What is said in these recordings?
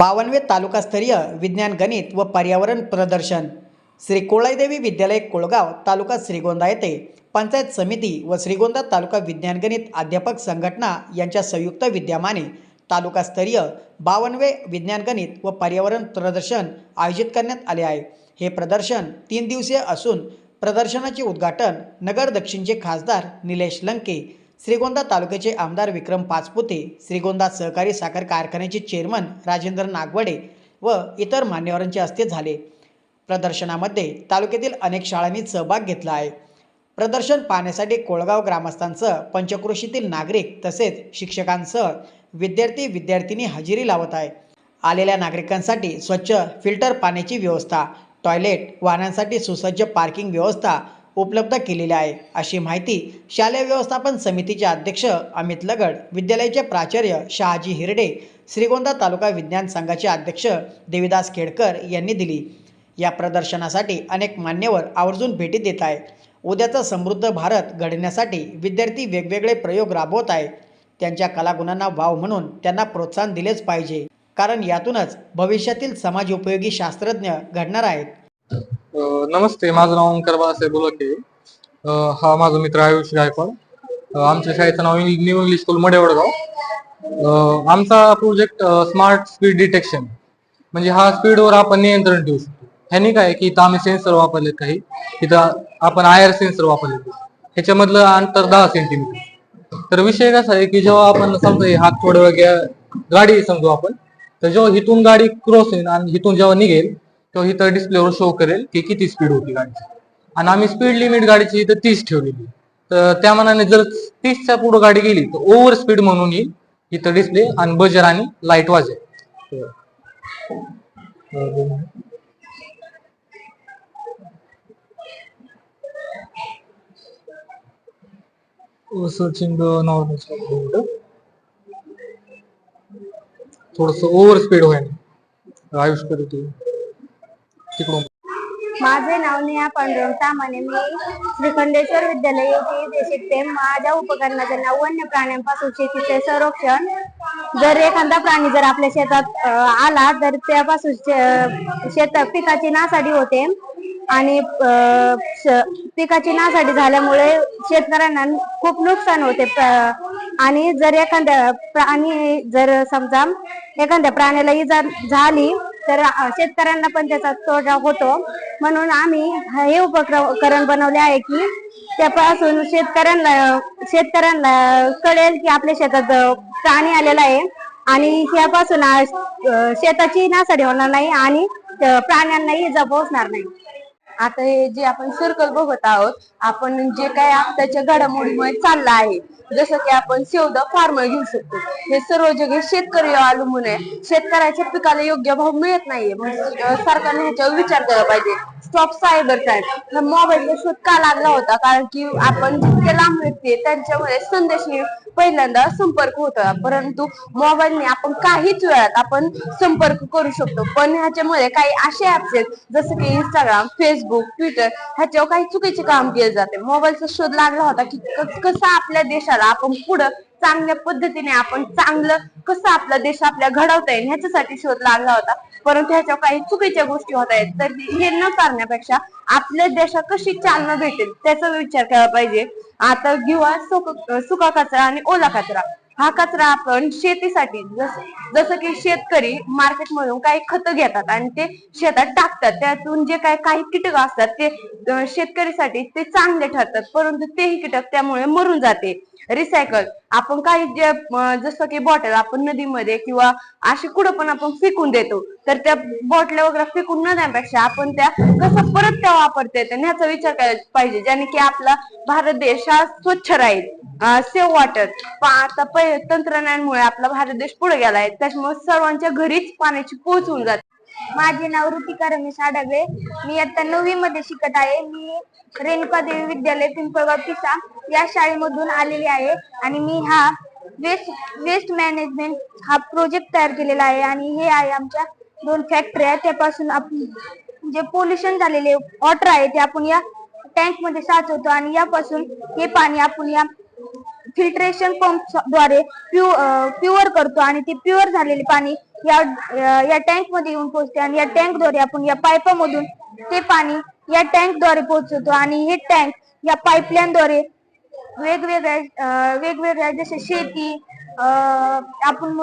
बावनवे तालुकास्तरीय विज्ञान गणित व पर्यावरण प्रदर्शन. श्री कोळाईदेवी विद्यालय कोळगाव तालुका श्रीगोंदा येथे पंचायत समिती व श्रीगोंदा तालुका विज्ञान गणित अध्यापक संघटना यांच्या संयुक्त विद्यमाने तालुकास्तरीय बावनवे विज्ञान गणित व पर्यावरण प्रदर्शन आयोजित करण्यात आले आहे. हे प्रदर्शन तीन दिवसीय असून प्रदर्शनाचे उद्घाटन नगर दक्षिणचे खासदार निलेश लंके श्रीगोंदा तालुक्याचे आमदार विक्रम पाचपुते श्रीगोंदा सहकारी साखर कारखान्याचे चेअरमन राजेंद्र नागवडे व इतर मान्यवरांच्या हस्ते झाले. प्रदर्शनामध्ये तालुक्यातील अनेक शाळांनी सहभाग घेतला आहे. प्रदर्शन पाहण्यासाठी कोळगाव ग्रामस्थांसह पंचक्रोशीतील नागरिक तसेच शिक्षकांसह विद्यार्थी विद्यार्थिनी हजेरी लावत आहे. आलेल्या नागरिकांसाठी स्वच्छ फिल्टर पाण्याची व्यवस्था टॉयलेट वाहनांसाठी सुसज्ज पार्किंग व्यवस्था उपलब्ध केलेली आहे. अशी माहिती शालेय व्यवस्थापन समितीचे अध्यक्ष अमित लगड विद्यालयाचे प्राचार्य शहाजी हिरडे श्रीगोंदा तालुका विज्ञान संघाचे अध्यक्ष देविदास खेडकर यांनी दिली. या प्रदर्शनासाठी अनेक मान्यवर आवर्जून भेटी देत आहे उद्याचा समृद्ध भारत घडण्यासाठी विद्यार्थी वेगवेगळे प्रयोग राबवत आहे त्यांच्या कलागुणांना वाव म्हणून त्यांना प्रोत्साहन दिलेच पाहिजे. कारण यातूनच भविष्यातील समाज उपयोगी शास्त्रज्ञ घडणार आहेत. नमस्ते माझं नाव ओंकार बाळासाहेब बोलके. हा माझा मित्र आयुष गायकवाड. आमच्या शाळेचं नाव न्यू इंग्लिश स्कूल मडेवडगाव. आमचा प्रोजेक्ट स्मार्ट स्पीड डिटेक्शन. म्हणजे हा स्पीडवर आपण नियंत्रण ठेवू शकतो. ह्यानी काय की इथं आम्ही सेन्सर वापरलेत काही. इथं आपण आय आर सेन्सर वापरले ह्याच्यामधलं अंतर दहा सेंटीमीटर. तर विषय कसा आहे की जेव्हा आपण समजा हात थोडं वगैरे गाडी समजू आपण तर जेव्हा इथून गाडी क्रॉस होईल आणि इथून जेव्हा निघेल तेव्हा इथं डिस्प्लेवर शो करेल की किती स्पीड होती गाडीची. आणि आम्ही स्पीड लिमिट गाडीची इथं तीस ठेवलेली. तर त्या मनाने जर तीसच्या पुढे गाडी गेली तर ओव्हर स्पीड म्हणून येईल इथं डिस्प्ले आणि बजर आणि लाइट वाजेल सर्चिंग नॉर्मल थोडस ओव्हर स्पीड होईल. आयुष्य करतो तिकडून. माझे नाव नेहा पांडुरंग तामाने मी श्रीखंडेश्वर विद्यालय येथे शिकते माझ्या उपकरणाचे नाव वन्य प्राण्यांपासून शेतीचे संरक्षण. जर एखादा प्राणी जर आपल्या शेतात आला तर त्यापासून शे- शेत पिकाची नासाडी होते. आणि पिकाची नासाडी झाल्यामुळे शेतकऱ्यांना खूप नुकसान होते. आणि जर एखाद्या प्राणी जर समजा एखाद्या प्राण्याला इजा झाली तर शेतकऱ्यांना पण त्याचा तोटा होतो. म्हणून आम्ही हे उपकरण बनवले आहे की त्यापासून शेतकऱ्यांना शेतकऱ्यांना कळेल की आपल्या शेतात प्राणी आलेला आहे. आणि त्यापासून शेताची नासाडी होणार नाही आणि प्राण्यांनाही इजा पोहोचणार नाही. आता हे जे आपण सर्कल बघत आहोत आपण जे काय आताच्या घडामोडीमुळे चाललं आहे जसं की आपण सेवदा फार्मर घेऊ शकतो. हे सर्व जग हे शेतकरी अवलंबून आहे. शेतकऱ्याच्या पिकाला योग्य भाव मिळत नाहीये. सरकारने ह्याच्यावर विचार केला पाहिजे. स्टॉप सायबर क्राईम मोबाईलचा शोध का लागला होता? कारण की आपण जितके लांब व्यक्ती आहे त्यांच्यामुळे संदेश पहिल्यांदा संपर्क होता परंतु मोबाईलने आपण काहीच वेळात आपण संपर्क करू शकतो. पण ह्याच्यामुळे काही असे ऍप्स आहेत जसं की इंस्टाग्राम फेसबुक ट्विटर ह्याच्यावर काही चुकीचे काम केले जाते. मोबाईलचा शोध लागला होता की कसा आपल्या देशाला आपण पुढं चांगल्या पद्धतीने आपण चांगलं कसं आपला देश आपल्या घडवता येईल ह्याच्यासाठी शोध लागला होता. परंतु ह्याच्यावर काही चुकीच्या गोष्टी होत आहेत. तर हे न करण्यापेक्षा आपल्या देशात कशी चालना भेटेल त्याचा विचार केला पाहिजे. आता किंवा सुका कचरा आणि ओला कचरा हा कचरा आपण शेतीसाठी जसं जसं की शेतकरी मार्केटमधून काही खतं घेतात आणि ते शेतात टाकतात. त्यातून जे काही काही कीटक असतात ते शेतकरीसाठी ते चांगले ठरतात. परंतु तेही कीटक त्यामुळे मरून जाते. रिसायकल आपण काही जे जसं की बॉटल आपण नदीमध्ये किंवा अशी कुठं पण आपण फेकून देतो तर त्या बॉटल्या वगैरे फेकून न देण्यापेक्षा आपण त्या कसं परत त्या वापरता येतात ह्याचा विचार करायला पाहिजे ज्याने की आपला भारत देश हा स्वच्छ राहील. सेव्ह वॉटर आता पहिले तंत्रज्ञानामुळे आपला भारत देश पुढे गेला आहे. त्याच्यामुळे सर्वांच्या घरीच पाण्याची पोहोच होऊन जाते. माझे नाव ऋतिका रमेश आडगळे मी आता नववी मध्ये शिकत आहे. मी रेणुका देवी विद्यालय पिंपळगाव पिसा या शाळेमधून आलेली आहे आणि मी हा वेस्ट वेस्ट मॅनेजमेंट हा प्रोजेक्ट तयार केलेला आहे आणि हे आहे आमच्या दोन फॅक्टरी आहेत त्यापासून आपण जे पोल्युशन झालेले वॉटर आहे ते आपण या टँकमध्ये साचवतो आणि यापासून हे पाणी आपण या फिल्ट्रेशन पंपद्वारे प्युअर करतो आणि ते प्युअर झालेले पाणी या या टँकमध्ये येऊन पोहोचते आणि या टँकद्वारे आपण या पाईपामधून ते पाणी या टँकद्वारे पोहोचवतो आणि हे टँक या पाईपलाईन द्वारे वेगवेगळ्या वेगवेगळ्या जसे शेती आपण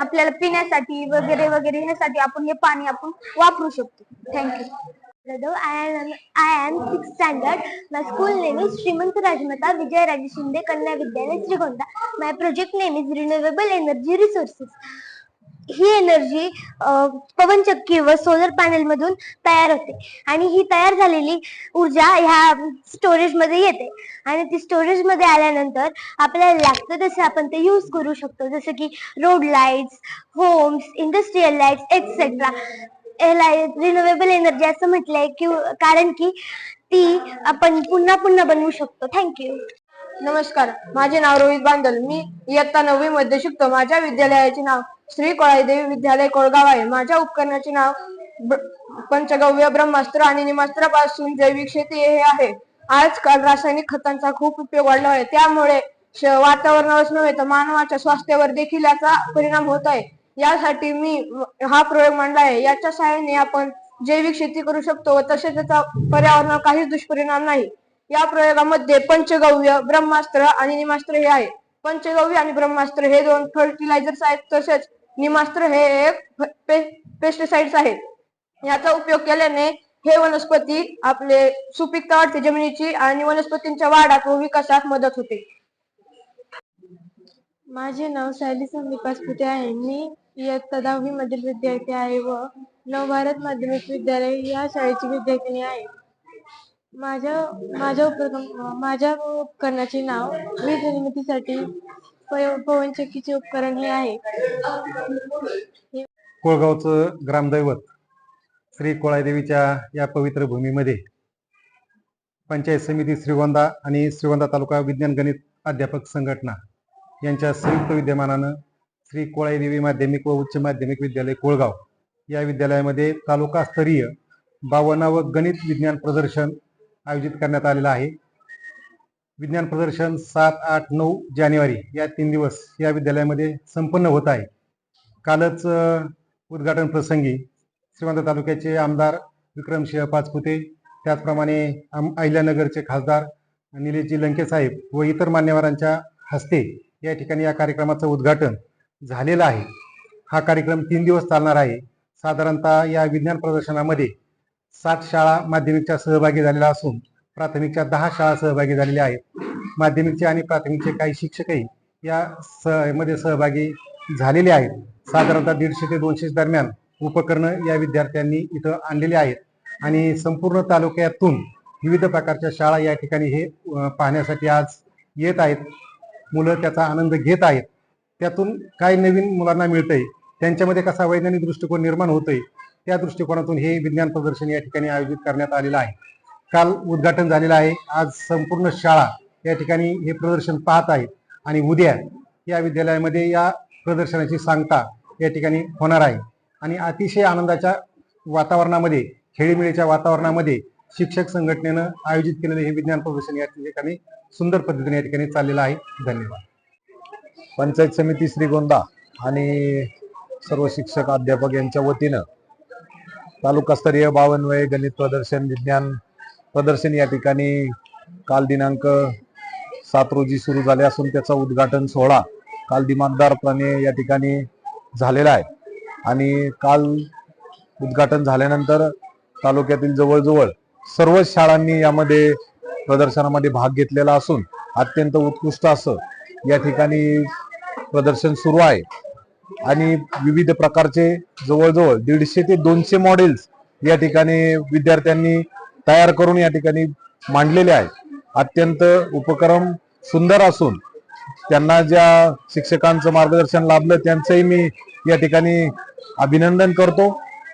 आपल्याला पिण्यासाठी वगैरे वगैरे ह्यासाठी आपण हे पाणी आपण वापरू शकतो. Thank you I am six standard my school name is Shrimant Rajmata Vijay Raje Shinde Kanya Vidyalaya Shrigonda my project name is renewable energy resources he energy पवनचक्की व सोलर पॅनल मधून तयार होते. आणि ही तयार झालेली ऊर्जा ह्या स्टोरेजमध्ये येते. आणि ती स्टोरेजमध्ये आल्यानंतर आपल्याला लागतं तसे आपण ते यूज करू शकतो. जसं की road lights homes industrial lights etcetera याला रिन्युएबल एनर्जी असं म्हटलंय की कारण की ती आपण पुन्हा पुन्हा बनवू शकतो. थँक्यू नमस्कार माझे नाव रोहित बांदल. मी इयत्ता नववी मध्ये शिकतो. माझ्या विद्यालयाचे नाव श्री कोळाईदेवी विद्यालय कोळगाव आहे. माझ्या उपकरणाचे नाव पंचगव्य ब्रह्मास्त्र आणि निमास्त्रापासून जैविक शेती हे आहे. आजकाल रासायनिक खतांचा खूप उपयोग वाढला आहे. त्यामुळे श- वातावरणावरच नव्हे तर मानवाच्या स्वास्थ्यावर देखील याचा परिणाम होत आहे. यासाठी मी हा प्रयोग मांडला आहे. याच्या सहाय्याने आपण जैविक शेती करू शकतो व तसेच त्याचा पर्यावरणावर काहीच दुष्परिणाम नाही. या प्रयोगामध्ये पंचगव्य ब्रह्मास्त्र आणि निमास्त्र हे आहे. पंचगव्य आणि ब्रह्मास्त्र हे दोन फर्टिलायझर्स आहेत. तसेच निमास्त्र हे एक पेस्टिसाइड्स आहेत. याचा उपयोग केल्याने हे वनस्पती आपले सुपीकता वाढते. जमिनीची आणि वनस्पतींच्या वाढात व विकासात मदत होते. माझे नाव सायली संदीप पाचपुते आहे. मी इयत्ता दहावी मधील विद्यार्थी आहे व नवभारत माध्यमिक विद्यालय या शाळेची विद्यार्थिनी आहे. माझ्या माझ्या उपक्रम माझ्या उपकरणाचे नाव वीज निर्मितीसाठी पवनचक्कीचे उपकरण हे आहे. कोळगावचं ग्रामदैवत श्री कोळादेवीच्या या पवित्र भूमीमध्ये पंचायत समिती श्रीगोंदा आणि श्रीगोंदा तालुका विज्ञान गणित अध्यापक संघटना यांच्या संयुक्त विद्यमानानं श्री कोळादेवी माध्यमिक व उच्च माध्यमिक विद्यालय कोळगाव या विद्यालयामध्ये तालुकास्तरीय बावन्नावं गणित विज्ञान प्रदर्शन आयोजित करण्यात आलेला आहे. विज्ञान प्रदर्शन सात आठ नऊ जानेवारी या तीन दिवस या विद्यालयामध्ये संपन्न होत आहे. कालच उद्घाटन प्रसंगी श्रीमंत तालुक्याचे आमदार विक्रमसिंह पाचपुते त्याचप्रमाणे आम- अहिल्यानगरचे खासदार निलेशजी लंके साहेब व इतर मान्यवरांच्या हस्ते या ठिकाणी या कार्यक्रमाचं उद्घाटन झालेलं आहे. हा कार्यक्रम तीन दिवस चालणार आहे. साधारणतः या विज्ञान प्रदर्शनामध्ये सात शाळा माध्यमिकच्या सहभागी झालेल्या असून प्राथमिकच्या दहा शाळा सहभागी झालेल्या आहेत. माध्यमिकचे आणि प्राथमिकचे काही शिक्षकही या स मध्ये सहभागी झालेले आहेत. साधारणतः दीडशे ते दोनशे दरम्यान उपकरणं या विद्यार्थ्यांनी इथं आणलेली आहेत. आणि संपूर्ण तालुक्यातून विविध प्रकारच्या शाळा या ठिकाणी हे पाहण्यासाठी आज येत आहेत. मुलं त्याचा आनंद घेत आहेत. त्यातून काय नवीन मुलांना मिळतंय? त्यांच्यामध्ये कसा वैज्ञानिक दृष्टिकोन निर्माण होतोय? त्या दृष्टिकोनातून हे विज्ञान प्रदर्शन या ठिकाणी आयोजित करण्यात आलेलं आहे. काल उद्घाटन झालेलं आहे. आज संपूर्ण शाळा या ठिकाणी हे प्रदर्शन पाहत आहेत आणि उद्या या विद्यालयामध्ये या प्रदर्शनाची सांगता या ठिकाणी होणार आहे. आणि अतिशय आनंदाच्या वातावरणामध्ये खेळीमेळीच्या वातावरणामध्ये शिक्षक संघटनेनं आयोजित केलेलं हे विज्ञान प्रदर्शन या ठिकाणी सुंदर पद्धतीने या ठिकाणी चाललेलं आहे. धन्यवाद. पंचायत समिती श्रीगोंदा आणि सर्व शिक्षक अध्यापक यांच्या वतीनं तालुकास्तरीय बावनवय गणित प्रदर्शन विज्ञान प्रदर्शन या ठिकाणी काल दिनांक सात रोजी सुरू झाले असून त्याचा उद्घाटन सोहळा काल दिमागदारपणे या ठिकाणी झालेला आहे. आणि काल उद्घाटन झाल्यानंतर तालुक्यातील जवळजवळ सर्व शाळांनी यामध्ये प्रदर्शनामध्ये भाग घेतलेला असून अत्यंत उत्कृष्ट असं या ठिकाणी प्रदर्शन सुरू आहे. आणि विविध प्रकारचे जवळजवळ दीडशे ते दोनशे मॉडेल्स या ठिकाणी विद्यार्थ्यांनी तयार करून या ठिकाणी मांडलेले आहेत. अत्यंत उपक्रम सुंदर असून त्यांना ज्या शिक्षकांचं मार्गदर्शन लाभलं त्यांचंही मी या ठिकाणी अभिनंदन करतो.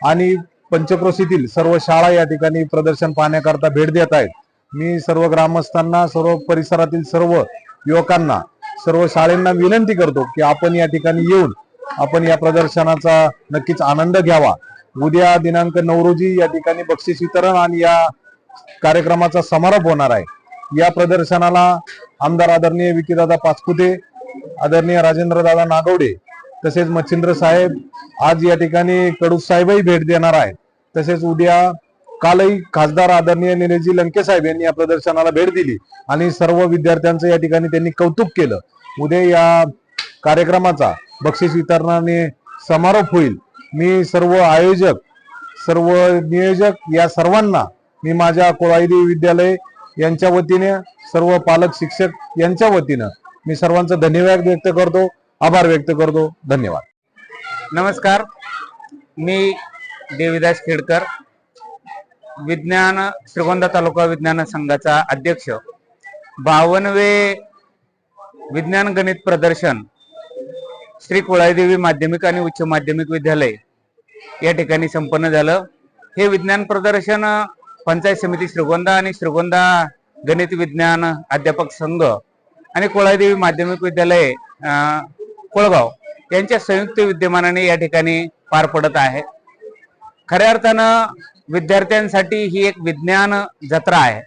आणि पंचक्रोशीतील सर्व शाळा या ठिकाणी प्रदर्शन पाहण्याकरता भेट देत आहेत. मी सर्व ग्रामस्थांना सर्व परिसरातील सर्व युवकांना सर्व शाळेंना विनंती करतो की आपण या ठिकाणी येऊन आपण या प्रदर्शनाचा नक्कीच आनंद घ्यावा. उद्या दिनांक नऊ रोजी या ठिकाणी बक्षीस वितरण आणि या कार्यक्रमाचा समारोप होणार आहे. या प्रदर्शनाला आमदार आदरणीय विकीदादा पाचपुते आदरणीय राजेंद्रदादा नागवडे तसेच मच्छिंद्र साहेब आज या ठिकाणी कडू साहेबही भेट देणार आहेत. तसेच उद्या कालही खासदार आदरणीय निलेशजी लंके साहेब यांनी या प्रदर्शनाला भेट दिली आणि सर्व विद्यार्थ्यांचं या ठिकाणी त्यांनी कौतुक केलं. उद्या या कार्यक्रमाचा बक्षीस वितरणाने समारोप होईल. मी सर्व आयोजक सर्व नियोजक या सर्वांना मी माझ्या कोळाईदेवी विद्यालय यांच्या वतीने सर्व पालक शिक्षक यांच्या वतीनं मी सर्वांचं धन्यवाद व्यक्त करतो आभार व्यक्त करतो. धन्यवाद. नमस्कार. मी देविदास खेडकर विज्ञान श्रीगोंदा तालुका विज्ञान संघाचा अध्यक्ष. बावनवे विज्ञान गणित प्रदर्शन श्री कोळाईदेवी माध्यमिक आणि उच्च माध्यमिक विद्यालय या ठिकाणी संपन्न झालं. हे विज्ञान प्रदर्शन पंचायत समिती श्रीगोंदा आणि श्रीगोंदा गणित विज्ञान अध्यापक संघ आणि कोळाईदेवी माध्यमिक विद्यालय कोळगाव यांच्या संयुक्त विद्यमानाने या ठिकाणी पार पडत आहे. खऱ्या अर्थानं विद्यार्थ्यांसाठी ही एक विज्ञान जत्रा आहे.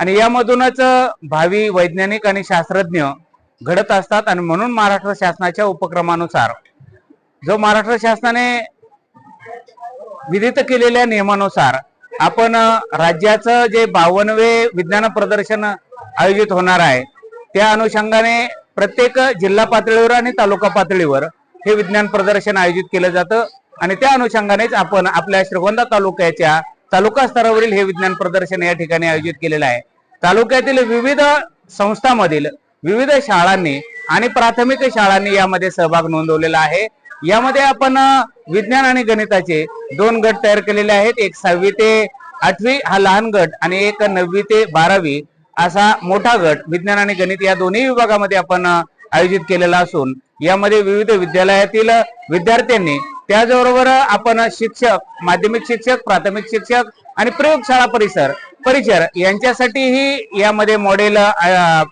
आणि यामधूनच भावी वैज्ञानिक आणि शास्त्रज्ञ घडत असतात आणि म्हणून महाराष्ट्र शासनाच्या उपक्रमानुसार जो महाराष्ट्र शासनाने विधित केलेल्या नियमानुसार आपण राज्याचं जे बावनवे विज्ञान प्रदर्शन आयोजित होणार आहे त्या अनुषंगाने प्रत्येक जिल्हा पातळीवर आणि तालुका पातळीवर हे विज्ञान प्रदर्शन आयोजित केलं जातं आणि त्या अनुषंगानेच आपण आपल्या श्रीगोंदा तालुक्याच्या तालुका स्तरावरील हे विज्ञान प्रदर्शन या ठिकाणी आयोजित केलेलं आहे. तालुक्यातील विविध संस्थांमधील विविध शाळांनी आणि प्राथमिक शाळांनी यामध्ये सहभाग नोंदवलेला आहे. यामध्ये आपण विज्ञान आणि गणिताचे दोन गट तयार केलेले आहेत. एक सहावी ते आठवी हा लहान गट आणि एक नववी ते बारावी असा मोठा गट. विज्ञान आणि गणित या दोन्ही विभागामध्ये आपण आयोजित केलेला असून यामध्ये विविध विद्यालयातील विद्यार्थ्यांनी त्याचबरोबर आपण शिक्षक माध्यमिक शिक्षक प्राथमिक शिक्षक आणि प्रयोगशाळा परिसर परिचर यांच्यासाठीही यामध्ये मॉडेल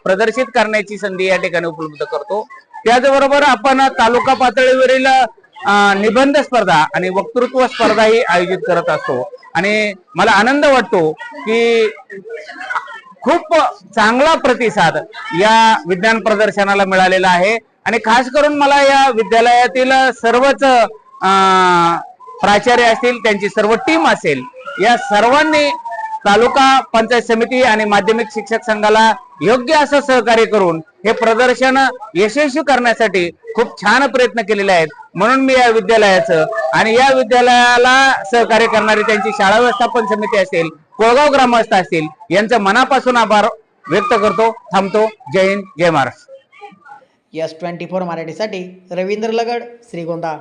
प्रदर्शित करण्याची संधी या ठिकाणी उपलब्ध करतो. त्याचबरोबर आपण तालुका पातळीवरील निबंध स्पर्धा आणि वक्तृत्व स्पर्धाही आयोजित करत असतो. आणि मला आनंद वाटतो की खूप चांगला प्रतिसाद या विज्ञान प्रदर्शनाला मिळालेला आहे. आणि खास करून मला या विद्यालयातील सर्वच अं, प्राचार्य असतील त्यांची सर्व टीम असेल या सर्वांनी तालुका पंचायत समिती आणि माध्यमिक शिक्षक संघाला योग्य असं सहकार्य करून हे प्रदर्शन यशस्वी करण्यासाठी खूप छान प्रयत्न केलेले आहेत. म्हणून मी या विद्यालयाचं आणि या विद्यालयाला सहकार्य करणारी त्यांची शाळा व्यवस्थापन समिती असेल कोळगाव ग्रामस्थ असतील यांचं मनापासून आभार व्यक्त करतो थांबतो. जय हिंद जय महाराष्ट्र. यस ट्वेंटी फोर मराठीसाठी रवींद्र लगड श्रीगोंदा.